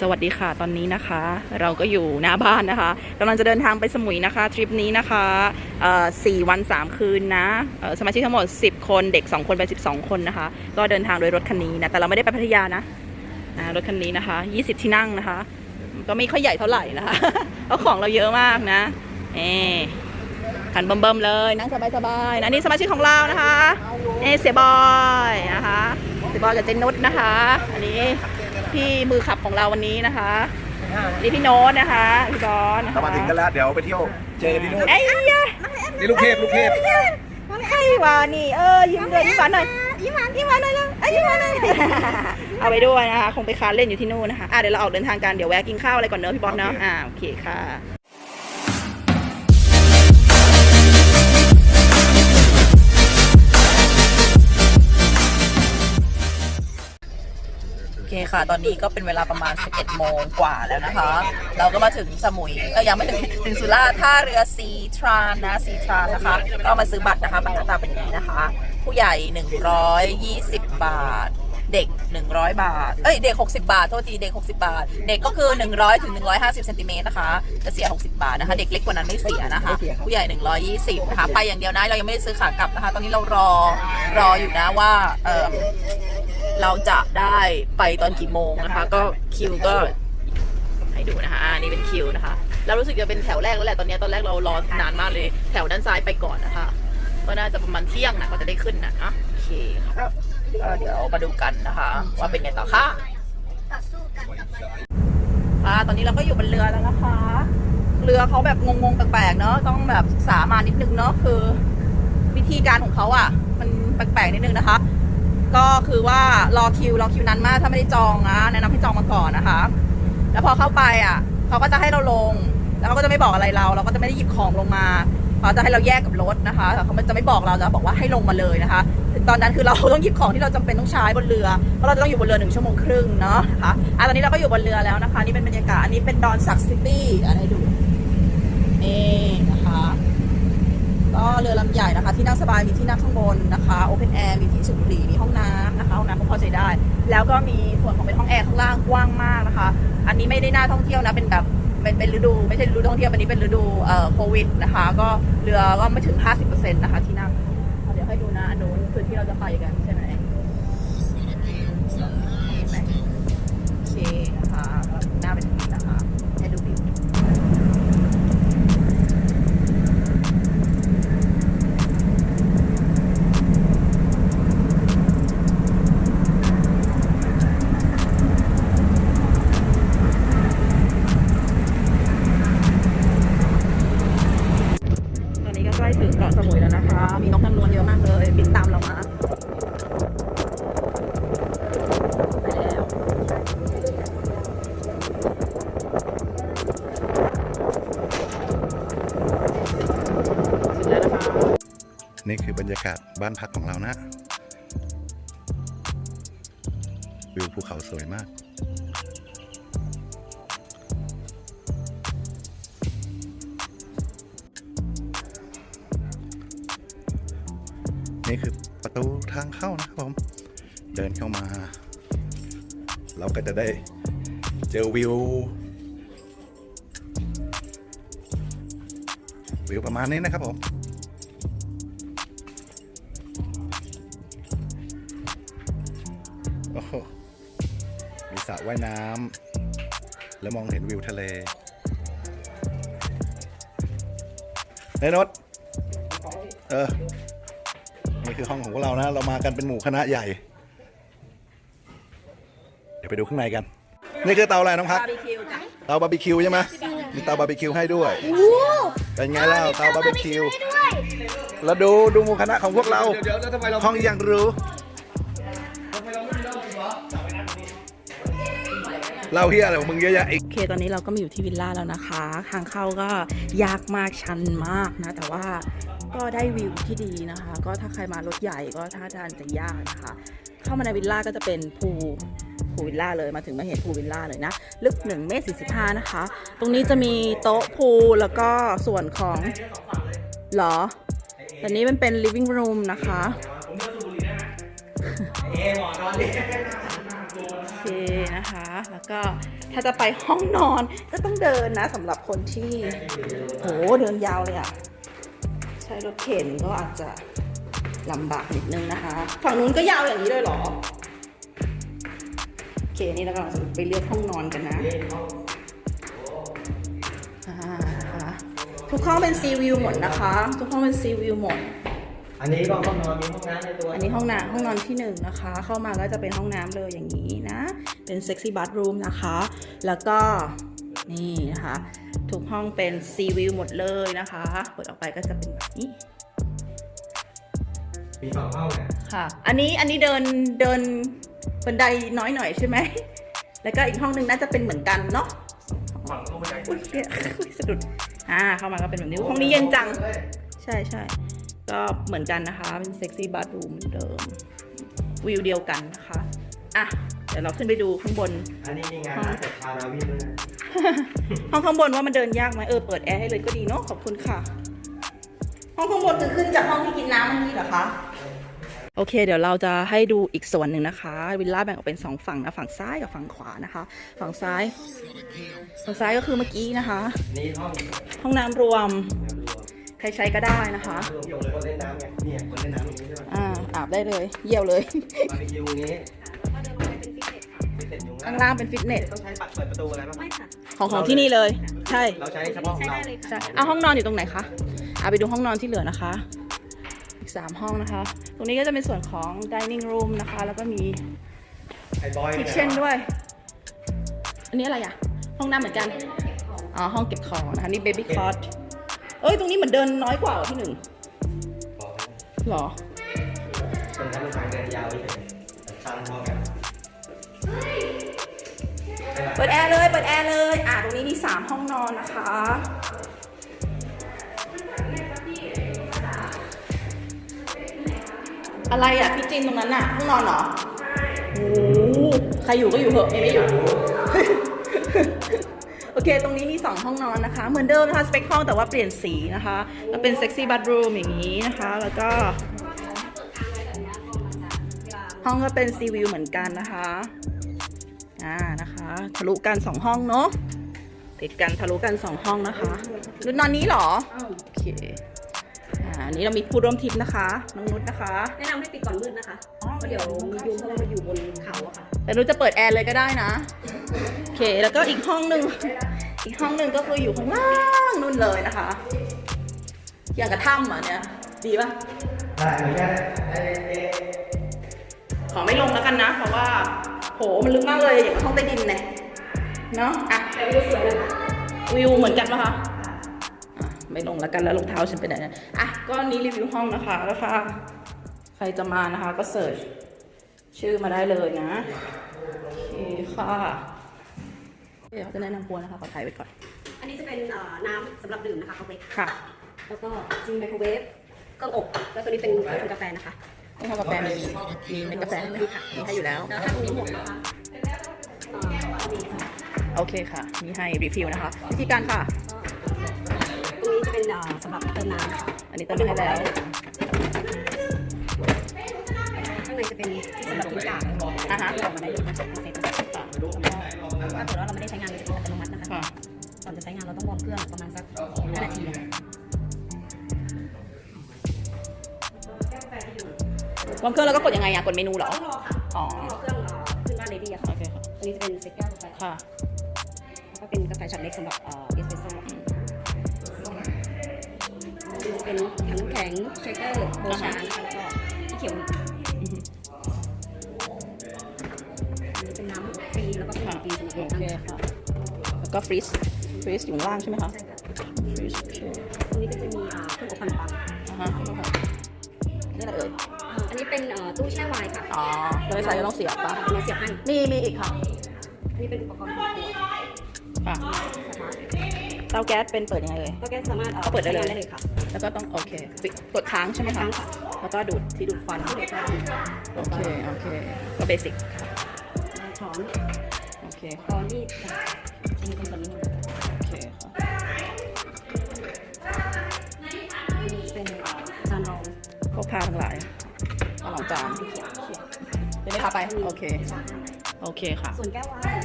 สวัสดีค่ะตอนนี้นะคะ เราก็อยู่หน้าบ้านนะคะกำลังจะเดินทางไปสมุยนะคะทริปนี้นะคะสี่วัน3คืนนะสมาชิกทั้งหมด 10 คนเด็ก 2 คนเป็น12 คนนะคะ ก็เดินทางโดยรถคันนี้นะแต่เราไม่ได้ไปพัทยานะรถคันนี้นะคะ 20 ที่นั่งนะคะ ก็ไม่ค่อยใหญ่เท่าไหร่นะคะเพราะของเราเยอะมากนะเอขันเบิ่มๆเลยนั่งสบายๆนะนี่สมาชิกของเรานะคะเอเสียบอยนะคะเสียบอยกับเจนนุชนะคะ อันนี้ พี่มือขับของเราวันนี้นะคะนี่พี่โน้ตนะคะพี่บอลนะคะเรามาถึงกันแล้ว เดี๋ยวไปเที่ยวเจอกันที่นู่นไอ้ยะนี่ลูกเทพลูกเทพใครวะนี่เออยิ้มเลยยิ้มหวานหน่อยยิ้มหวานยิ้มหวานหน่อยแล้วไอ้ยยิ้มหวานหน่อยเอาไปด้วยนะคะ คงไปค้านเล่นอยู่ที่นู่นนะคะอะเดี๋ยวเราออกเดินทางกันเดี๋ยวแวะกินข้าวอะไรก่อนเนอะพี่บอลเนอะอ่าโอเคค่ะ อเคค่ะ ตอนนี้ก็เป็นเวลาประมาณ 11 โมงกว่าแล้วนะคะ เราก็มาถึงสมุยเออยังไม่ถึงถึงสุราษฎร์ท่าเรือซีทรานนะซีทรานนะคะ ก็มาซื้อบัตรนะคะบัตรหน้าตาเป็นอย่างนี้นะคะ ผู้ใหญ่ 120 บาท เด็ก 100 บาท เอ้ย เด็ก 60 บาท โทษที เด็ก 60 บาท เด็กก็คือ 100ถึง150เซนติเมตรนะคะ จะเสีย 60 บาทนะคะ เด็กเล็กกว่านั้นไม่เสียนะคะ ผู้ใหญ่ 120นะคะ ไปอย่างเดียวนะ เรายังไม่ได้ซื้อขากลับนะคะ ตอนนี้เรารอ รออยู่นะว่า เออเราจะได้ไปตอนกี่โมงนะคะ ก็คิวก็ให้ดูนะคะอ่านี่เป็นคิวนะคะ เรารู้สึกจะเป็นแถวแรกแล้วแหละ ตอนนี้ตอนแรกเรารอนานมากเลย แถวด้านซ้ายไปก่อนนะคะ ก็น่าจะประมาณเที่ยงนะก็จะได้ขึ้นนะนะโอเคค่ะ ก็เดี๋ยวมาดูกันนะคะ ว่าเป็นไงต่อค่ะค่ะตอนนี้เราก็อยู่บนเรือแล้วนะคะ เรือเขาแบบงงๆแปลกๆเนาะต้องแบบศึกษามานิดนึงเนาะคือ วิธีการของเขาอะ มันแปลกๆนิดนึงนะคะ ก็คือว่ารอคิวรอคิวนั้นมากถ้าไม่ได้จองนะแนะนำให้จองมาก่อนนะคะ แล้วพอเข้าไปอะเขาก็จะให้เราลง แล้วเขาก็จะไม่บอกอะไรเรา เราก็จะไม่ได้หยิบของลงมา เขาจะให้เราแยกกับรถนะคะแต่เขาจะไม่บอกเราจะบอกว่าให้ลงมาเลยนะคะ ตอนนั้นคือเราต้องหยิบของที่เราจำเป็นต้องใช้บนเรือ เพราะเราจะต้องอยู่บนเรือหนึ่งชั่วโมงครึ่งเนาะนะคะอะตอนนี้เราก็อยู่บนเรือแล้วนะคะ นี่เป็นบรรยากาศ อันนี้เป็นดอนสักซิตี้อันให้ดู นี่นะคะ ก็เรือลำใหญ่นะคะ ที่นั่งสบาย มีที่นั่งข้างบนนะคะโอเพนแอร์ มีที่สูบบุหรี่ มีห้องน้ำนะคะ ห้องน้ำก็พอใช้ได้ แล้วก็มีส่วนของเป็นห้องแอร์ข้างล่างกว้างมากนะคะ อันนี้ไม่ได้น่าท่องเที่ยวนะ เป็นแบบ เป็นเป็นฤดูไม่ใช่ฤดูท่องเที่ยววันนี้เป็นฤดูเอ่อโควิดนะคะ ก็เรือก็ไม่ถึง 50%นะคะที่นั่งเอาเดี๋ยวให้ดูนะอันนู้นคือที่เราจะไปกันใช่ นี่คือบรรยากาศบ้านพักของเรานะวิวภูเขาสวยมากนี่คือประตูทางเข้านะครับผม เดินเข้ามา เราก็จะได้เจอวิว วิวประมาณนี้นะครับผม ว่ายน้ำแล้วมองเห็นวิวทะเลเฮ้ยนดเออ นี่คือห้องของพวกเรานะ เรามากันเป็นหมู่คณะใหญ่ เดี๋ยวไปดูข้างในกัน นี่คือเตาอะไรน้องพักบาร์บีคิวจ้ะเตาบาร์บีคิวใช่ไหมมีเตาบาร์บีคิวให้ด้วย เป็นไงเล่าเตาบาร์บีคิว แล้วดูดูหมู่คณะของพวกเรา ห้องอย่างหรู้ เล่าเฮียอะไรของมึงเยอะแยะอีกโอเคตอนนี้เราก็มาอยู่ที่วิลล่าแล้วนะคะทางเข้าก็ยากมากชันมากนะ แต่ว่าก็ได้วิวที่ดีนะคะ ก็ถ้าใครมารถใหญ่ก็ท่าทางจะยากนะคะ เข้ามาในวิลล่าก็จะเป็นพูลพูวิลล่าเลยมาถึงมาเห็นพูวิลล่าเลยนะ ลึก1เมตร45นะคะ ตรงนี้จะมีโต๊ะพูแล้วก็ส่วนของหรอแตอนนี้มันเป็น living room นะคะ เคนะคะ แล้วก็ถ้าจะไปห้องนอนก็ต้องเดินนะสำหรับคนที่โหเดินยาวเลยอะใช้รถเข็นก็อาจจะลำบากนิดนึงนะคะ ฝั่งนู้นก็ยาวอย่างนี้เลยเหรอ โอเค นี่เรากำลังจะไปเลือกห้องนอนกันนะอ่านะคะทุกห้องเป็นซีวิวหมดนะคะ ทุกห้องเป็นซีวิวหมด อันนี้ก็ห้องนอนมีห้องน้ำในตัวอันนี้ห้องน้ำห้องนอนที่หนึ่งนะคะ เข้ามาก็จะเป็นห้องน้ำเลยอย่างนี้นะ เป็นเซ็กซี่บัตรูมนะคะ แล้วก็นี่นะคะ ทุกห้องเป็นซีวิวหมดเลยนะคะเปิดออกไปก็จะเป็นแบบนี้มีสองห้องเนี่ยค่ะ อันนี้อันนี้เดินเดินบันไดน้อยหน่อยใช่ไหม แล้วก็อีกห้องหนึงน่าจะเป็นเหมือนกันเนาะฝั่งตู้บันไดอุ้ยเดี๋ยวอุ๊ยสะดุดอ่าเข้ามาก็เป็นแบบนี้ห้องนี้เย็นจัง ใช่ใช่ ก็เหมือนกันนะคะ เป็นเซ็กซี่บัตรูมเหมือนเดิม วิวเดียวกันนะคะ อะ เดี๋ยวเราขึ้นไปดูข้างบน อันนี้มีงานร้านเสร็จชานาวินด้วยนะห้องข้างบนว่ามันเดินยากไหมเออเปิดแอร์ให้เลยก็ดีเนาะขอบคุณค่ะ ห้องข้างบนคือขึ้นจากห้องที่กินน้ำเมื่อกี้เหรอคะโอเค เดี๋ยวเราจะให้ดูอีกส่วนหนึ่งนะคะ วิลล่าแบ่งออกเป็นสองฝั่งนะฝั่งซ้ายกับฝั่งขวานะคะ ฝั่งซ้าย ฝั่งซ้ายก็คือเมื่อกี้นะคะนี่ห้องห้องน้ำรวมน้ำรวมใครใช้ก็ได้นะคะรวมยงเลยคนเล่นน้ำไงเนี่ยคนเล่นน้ำตรงนี้ใช่ไหมอ่าอาบได้เลย เยี่ยวเลยบาร์บีคิวนี้ฟิตเนสยุงข้างล่างเป็นฟิตเนสต้องใช้ปัดเปิดประตูอะไรบ้างไม่ค่ะของของที่นี่เลย ใช่ เราใช้เฉพาะของใช้เราได้เลยค่ะใช่เอาห้องนอนอยู่ตรงไหนคะเอาไปดูห้องนอนที่เหลือนะคะ อีกสามห้องนะคะ ตรงนี้ก็จะเป็นส่วนของ dining room นะคะ แล้วก็มีไอ้บอย kitchen ด้วย อันนี้อะไรอะ ห้องน้ำเหมือนกัน อ๋อ ห้องเก็บของนะคะ นี่ baby cot เอ้ยตรงนี้เหมือนเดินน้อยกว่าเหรอพี่หนึ่งเหรอตรงนั้นเป็นทางเดินยาวเฉยๆชันพอกันเปิดแอร์เลยเปิดแอร์เลยอะตรงนี้มีสามห้องนอนนะคะอะไรอะพี่จินตรงนั้นน่ะห้องนอนเหรอโอ้โหใครอยู่ก็อยู่เถอะเอไม่อยู่โอ เค ตรงนี้มี 2 ห้องนอนนะคะ เหมือนเดิมนะคะสเปคห้องแต่ว่าเปลี่ยนสีนะคะแล้วเป็นเซ็กซี่บั r รูมอย่างนี้นะคะ แล้วก็ห้องก็เป็นซีวิวเหมือนกันนะคะ อ่านะคะ ทะลุกัน 2 ห้องเนาะติดกันทะลุกัน 2 ห้องนะคะนุชนอนนี้เหรอ โอเค อ่าอันนี้เรามีผู้ร่วมทริปนะคะ น้องนุชนะคะ แนะนำให้ปิดก่อนมืดนะคะเพราะเดี๋ยวมียุงเพราะว่าเราอยู่บนเขาอะค่ะ แต่นุชจะเปิดแอร์เลยก็ได้นะ โอเค แล้วก็อีกห้องหนึ่ง อีกห้องหนึ่งก็คืออยู่ข้างล่างนู่นเลยนะคะ อย่างกระถ้ำอะเนี่ย ดีป่ะได้เหมือนกันขอไม่ลงแล้วกันนะ เพราะว่าโหมันลึกมากเลยอย่างห้องใต้ดินเนี่ยเนาะอะแต่วิวสวยนะคะวิวเหมือนกันปะคะไม่ลงแล้วกันแล้วรองเท้าฉันไปไหนเนี่ยอะก็นี้รีวิวห้องนะคะแล้วค่ะใครจะมานะคะก็เสิร์ชชื่อมาได้เลยนะโอเคค่ะ เดี๋ยวเขาจะแนะนำปัวนะคะ ขอถ่ายไว้ก่อน อันนี้จะเป็นเอ่อน้ำสำหรับดื่มนะคะเขาเล็กค่ะแล้วก็จิงไมโครเวฟเครื่องอบ แล้วตัวนี้เป็นเครื่องทำกาแฟนะคะไม่ทำกาแฟมีมีเม็ดกาแฟไหมคะมีให้อยู่แล้ว แล้วถ้าตรงนี้หมดนะคะเอ่อมีค่ะโอเคค่ะ มีให้รีฟิลนะคะ วิธีการค่ะ ตรงนี้จะเป็นเอ่อสำหรับเติมน้ำค่ะอันนี้เติมให้แล้วข้างในจะเป็นที่สำหรับทิ้งกากอะฮะที่ออกมาได้เลยนะคะเซ็ต ถ้าเกิดว่าเราไม่ได้ใช้งานมันจะเป็นอัตโนมัตินะคะค่ะก่อนจะใช้งานเราต้องวอร์มเครื่องประมาณสัก5นาทีอะค่ะวางเครื่องแล้วก็กดยังไงอะกดเมนูเหรอต้องรอค่ะอ๋อรอเครื่องเอ่อขึ้นว่า ready อะค่ะโอเคค่ะ อันนี้จะเป็นเซ็ตแก้วกาแฟค่ะแล้วก็เป็นกาแฟช็อตเล็กสำหรับเอ่อเอสเปรสโซ่เป็นถังน้ำแข็งเชคเกอร์โบชานะคะแล้วก็ที่เขียว ก็ฟรีซฟรีซอยู่ข้างล่างใช่ไหมคะใช่ค่ะฟรีซโอเคตรงนี้ก็จะมีอ่าเครื่องอบขนมปังอ่าฮะนี่อะไรเอ่ยอันนี้เป็นเอ่อตู้แช่ไวน์ค่ะอ๋อเราไม่ใส่ก็ต้องเสียบปะเอามาเสียบให้มีมีอีกค่ะอันนี้เป็นอุปกรณ์ครอบครัวค่ะนะคะเตาแก๊สเป็นเปิดยังไงเลย ก็แก๊สสามารถอ่อเอาเปิดได้เลย ใช้งานได้เลยค่ะ แล้วก็ต้องโอเคปิดกดค้างใช่ไหมคะค้างค่ะ แล้วก็ดูดที่ดูดควันที่เด็กได้โอเค โอเค ก็เบสิกค่ะช้อน โอเคตอนที่จริงเป็นแบบนี้โอเคค่ะเป็นจานรองพวกผ้าทั้งหลายเอาหลังจานเป็นไหมคะไป โอเค โอเคค่ะ ส่วนแก้วไวน์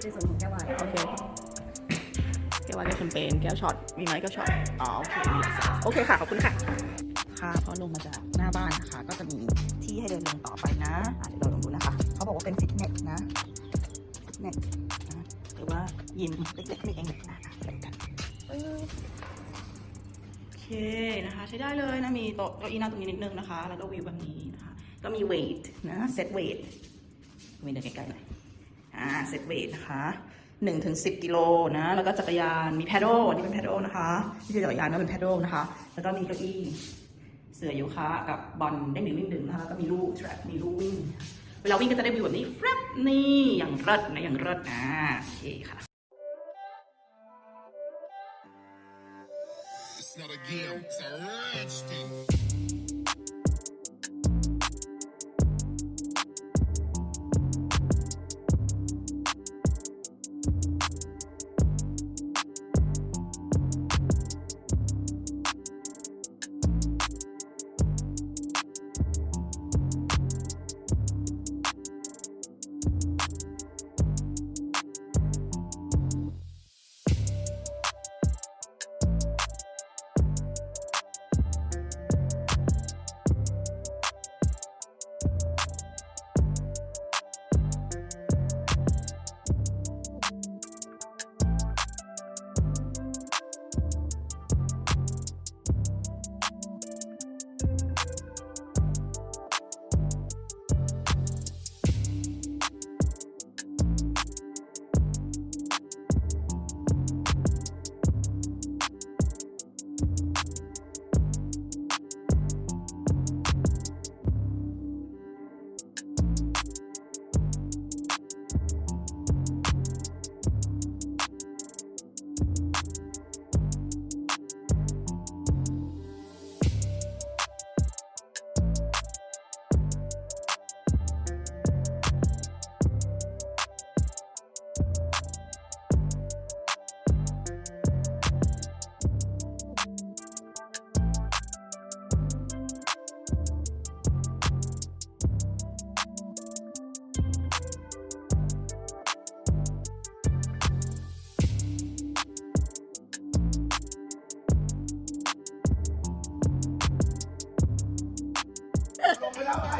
ในส่วนของแก้ววายโอเคแก้ววายแก้วแชมเปญแก้วช็อต มีไหมแก้วช็อต อ๋อ โอเคมีหลายสายโอเคค่ะ ขอบคุณค่ะ ค่ะ พอลงมาจากหน้าบ้านนะคะ ก็จะมีที่ให้เดินลงต่อไปนะอะเดี๋ยวเราลองดูนะคะ เขาบอกว่าเป็นฟิตเนสนะฟิต เนสนะหรือว่ายิมเล็กๆนี่เองนะอะไปกันโอเคนะคะ ใช้ได้เลยนะ มีโต๊ะเก้าอี้นั่งตรงนี้นิดนึงนะคะ แล้วก็วิวแบบนี้นะคะ ก็มีเวทนะเซตเวทมีเดินใกล้ๆหน่อยอ่าเซตเวทนะคะหนึ่งถึงสิบกิโลนะ แล้วก็จักรยานมีแพดโดนี่เป็นแพดโดนะคะไม่ใช่จักรยานนะเป็นแพดโดนะคะ แล้วก็มีเก้าอี้เสือโยคะกับบอลเด้งดึงวิ่งดึงนะคะแล้วก็มีลูกแทร็กมีลูกวิ่ง เวลาวิ่งก็จะได้วิวแบบนี้แฟบนี่อย่างเลิศนะอย่างเลิศนะโอเคค่ะ It's not a game, it's a rich thing.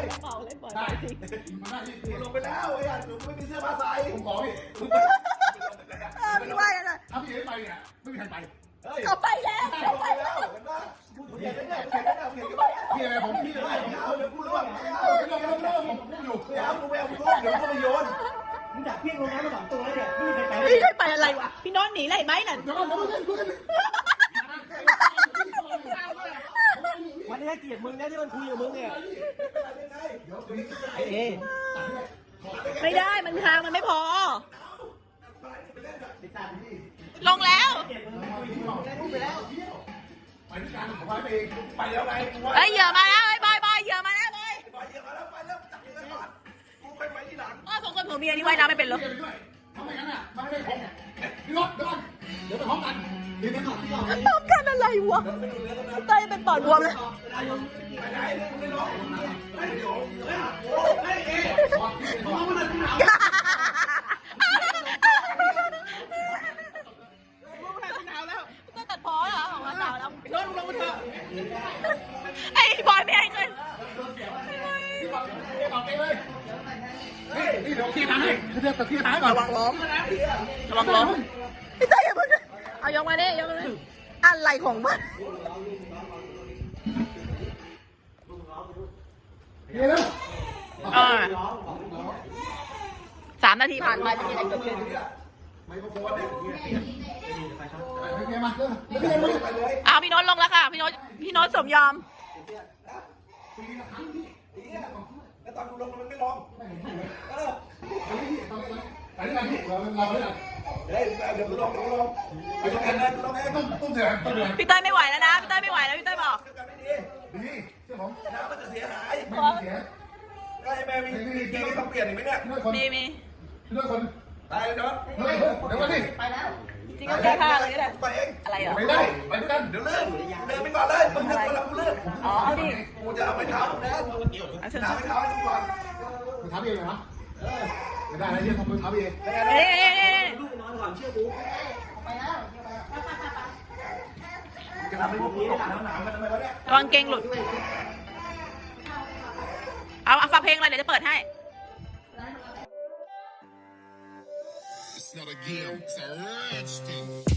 ไปแล้วไงเปล่าเลยปล่อยได้มันได้ที่ลงไปแล้วไอ้อะหนูไม่มีเสื้อผ้าใส่ผมขอพี่เออพี่ว่าอะไรถ้าพี่ไม่ไปเนี่ยไม่มีใครไปเฮ้ยเขาไปแล้วไปเขาไปแล้แล้ววเห็นปะเห็นไหมเนี่ยเห็นไหมเนี่ยเห็นไหมพี่อะไรผมพี่อะไรไม่เอาเดี๋ยวกูร่วงไม่เอาไม่เอาไม่เอาผมผมอยู่ไม่เอากูไม่เอากูร่วงเดี๋ยวกูไปโยนมึงจับเพี้ยงลงน้ำมาสองตัวแล้วเนี่ยไม่มีใครไปพี่ได้ไปอะไรวะพี่นอนหนีเลยไหมนั่นเดี๋ยวก่อนเดี๋ยวก่อนเดี๋ยวก่อนมันได้เกียรติมึงนะที่มันคุยกับมึงเนี่ย ไอ้เอไม่ได้มันทางมันไม่พอ ลงแล้วไปด้วยกันผมไปเองไปแล้วไงกูว่าเฮ้ยเหยื่อมาแล้วเฮ้ยบอยบอยเหยื่อมาแล้วบอยไปเดี๋ยวมาแล้วไปแล้วจับมือกันก่อนกูไปไปที่หลังอ้าวสองคนผัวเมียนี่ว่ายน้ำไม่เป็นหรอเดี๋ยวไปด้วยทำไมงั้นอะไม่ได้ผมพี่รถเดี๋ยวก่อนเดี๋ยวไปพร้อมกันเดี๋ยวไปก่อนที่ก่อนพร้อ ไรวะเต้ยเป็นปอดบวมเลยก็ตัดพอเหรอของเราต่อแล้วนอนลงมาเถอะไอ้บอยไม่ให้เงินเฮ้ยนี่เดี๋ยวเคลียร์ทางให้เคลียร์เคลียร์ทางให้ก่อนระวังล้มระวังล้มพี่เต้ยอย่าเพิ่งเอายกมาดิยกมาดิ อะไรของมันเคลียร์แล้วอ่าสามนาทีผ่านไปจะมีอะไรเกิดขึ้นไมโครโฟนเนี่ยเคลียร์มาเร็วเคลียร์มาไปเลยอ้าวพี่โน้ตลงแล้วค่ะ พี่โน้ตพี่โน้ตสมยอมแล้วตอนกูลงมันไม่ลงเออไปด้วยกันพี่ เราเราไปด้วยกันเฮ้ยเดี๋ยวลงเดี๋ยวลงไปลงกันเลยกูลงเองต้องต้องเดือดต้องเดือดพี่เต้ยไม่ไหวแล้วนะพี่เต้ยไม่ไหวแล้วพี่เต้ยบอกกันไม่ดีดีเชื่อผมน้ำมันจะเสียหายไม่เสียได้แม่มีมีเกมต้องเปลี่ยนอีกไหมเนี่ยมีมีด้วยคนตายเลยเนาะเฮ้ยเดี๋ยวก่อนดิจริงก็แก้ผ้าเลยก็ได้ไปเองอะไรเหรอไปได้ไปด้วยกันเดี๋ยวเลื่อนเดินไปก่อนเลยมึงเดินก่อนแล้วกูเลื่อนอ๋อเอาดิกูจะเอาไปเท้ามึงนะเอาเชิญหนาไปเท้าให้มึงก่อนมึงทำเองเหรอไม่ได้นะที่ทำมึงทำเองเก่องเชื่อกูไปแล้วจะทำให้พวกนี้ตกน้ำหนาวมันทำไมวะเนี่ยกางเกงหลุด เอาเอาฟังเพลงอะไรเดี๋ยวจะเปิดให้ It's not a game, it's a rich thing.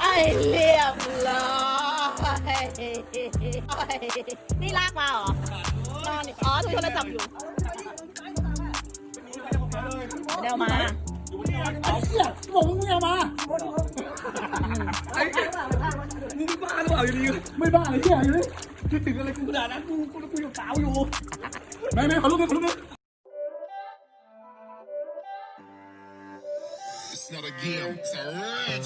ไอ้เรียบร้อยนี่ลากมาเหรอนอนอ๋อดูโทรศัพท์อยู่เดี๋ยวมาบอกมึงไม่เอามามึงบ้าหรือเปล่าอยู่ดีไม่บ้าเลยเฮียอยู่เลยคิดถึงอะไรกูขนาดนั้นกูกูกูอยู่สาวอยู่แม่แม่ขอรูปหน่ขอรูปหน่ อย It's